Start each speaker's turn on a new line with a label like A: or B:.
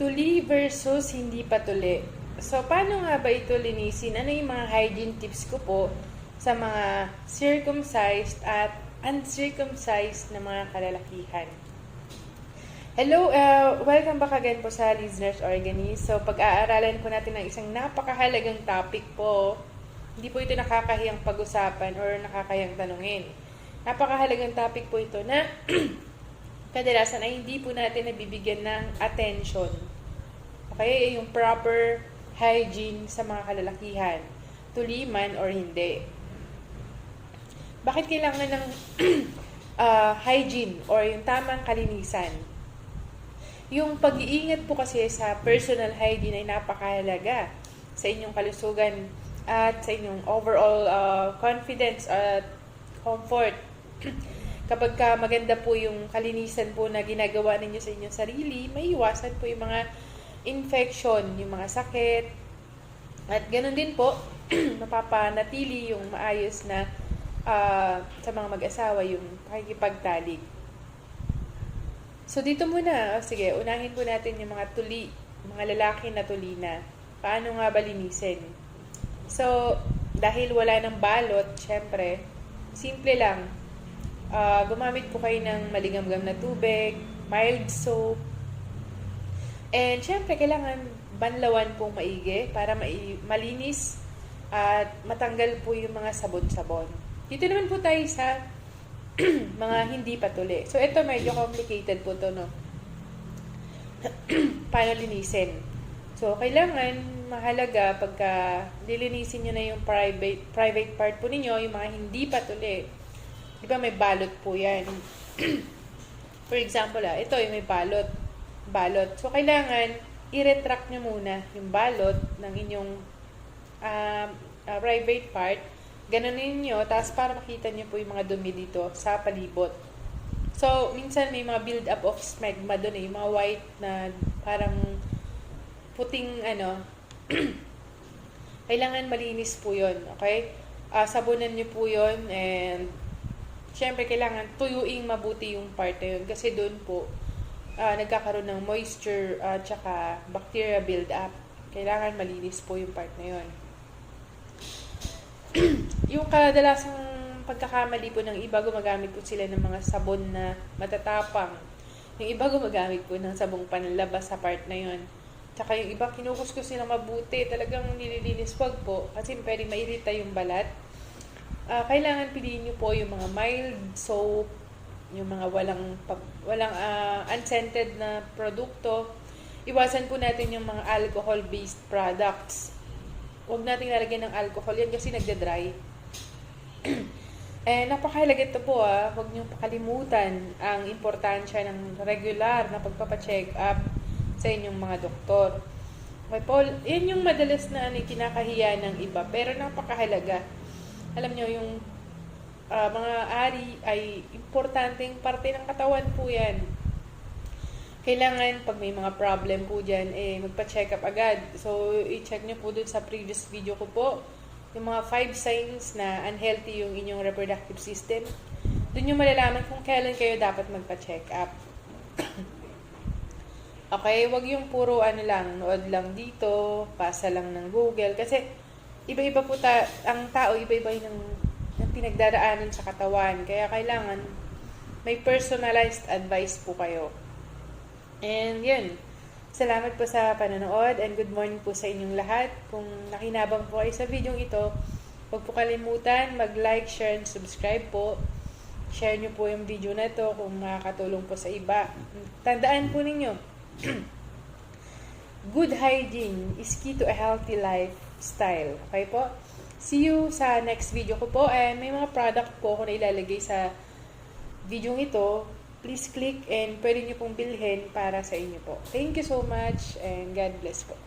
A: Tuli versus hindi pa tuli. So, paano nga ba ito linisin? Ano yung mga hygiene tips ko po sa mga circumcised at uncircumcised na mga kalalakihan? Hello, uh, welcome back again po sa Listeners Organist. So, pag-aaralan po natin ng isang napakahalagang topic po. Hindi po ito nakakahiyang pag-usapan or nakakahiyang tanungin. Napakahalagang topic po ito na kadalasan ay hindi po natin nabibigyan ng attention. Okay? Yung proper hygiene sa mga kalalakihan. Tuliman or hindi. Bakit kailangan ng uh, hygiene or yung tamang kalinisan? Yung pag-iingat po kasi sa personal hygiene ay napakahalaga sa inyong kalusugan at sa inyong overall uh, confidence at comfort. Kapag ka maganda po yung kalinisan po na ginagawa ninyo sa inyong sarili, may iwasan po yung mga infection, yung mga sakit. At ganun din po, mapapanatili yung maayos na uh, sa mga mag-asawa yung pakikipagtalik. So dito muna, oh, sige, unahin po natin yung mga tuli, mga lalaki na tuli na. Paano nga ba? So, dahil wala ng balot, syempre, simple lang. Uh, gumamit po kayo ng malingamgam na tubig, mild soap, and syempre, kailangan banlawan pong maigi para mai- malinis at matanggal po yung mga sabon-sabon. Dito naman po tayo sa mga hindi patuli. So, ito medyo complicated po to, no? Paano linisin? So, kailangan mahalaga pagka lilinisin nyo na yung private private part po ninyo, yung mga hindi patuli. Di ba may balot po yan? For example, ah, ito yung may balot. Balot. So, kailangan i-retract nyo muna yung balot ng inyong uh, uh, private part Ganunin nyo, tapos para makita nyo po yung mga dumi dito sa palibot. So, minsan may mga build up of smegma doon eh, yung mga white na parang puting ano, kailangan malinis po yun, okay? Uh, sabunan nyo po yun and syempre kailangan tuyuing mabuti yung part na yun kasi doon po uh, nagkakaroon ng moisture at uh, tsaka bacteria build up. Kailangan malinis po yung part na yun yung kadalasang pagkakamali po ng iba, gumagamit po sila ng mga sabon na matatapang. Yung iba gumagamit po ng sabong panlabas sa part na yon. Tsaka yung iba kinukuskus nila mabuti, talagang nililinis wag po kasi pwede mairita yung balat. Uh, kailangan piliin niyo po yung mga mild soap, yung mga walang walang uh, unscented na produkto. Iwasan po natin yung mga alcohol-based products huwag nating lalagyan ng alcohol yan kasi nagda-dry. eh, napakahalaga ito po ah. Huwag niyong pakalimutan ang importansya ng regular na pagpapacheck up sa inyong mga doktor. Okay, Paul, yan yung madalas na ano, kinakahiya ng iba, pero napakahalaga. Alam niyo yung uh, mga ari ay importanteng parte ng katawan po yan kailangan pag may mga problem po dyan, eh, magpa-check up agad. So, i-check nyo po dun sa previous video ko po, yung mga 5 signs na unhealthy yung inyong reproductive system. Doon nyo malalaman kung kailan kayo dapat magpa-check up. okay, wag yung puro ano lang, nood lang dito, pasa lang ng Google. Kasi, iba-iba po ta ang tao, iba-iba yung ng pinagdaraanan sa katawan. Kaya kailangan may personalized advice po kayo. And yun, salamat po sa panonood and good morning po sa inyong lahat. Kung nakinabang po ay sa video ito, huwag po kalimutan mag-like, share, and subscribe po. Share nyo po yung video na to kung makakatulong po sa iba. Tandaan po ninyo, good hygiene is key to a healthy lifestyle. Okay po? See you sa next video ko po. And may mga product po ako na ilalagay sa video ito please click and pwede nyo pong bilhin para sa inyo po. Thank you so much and God bless po.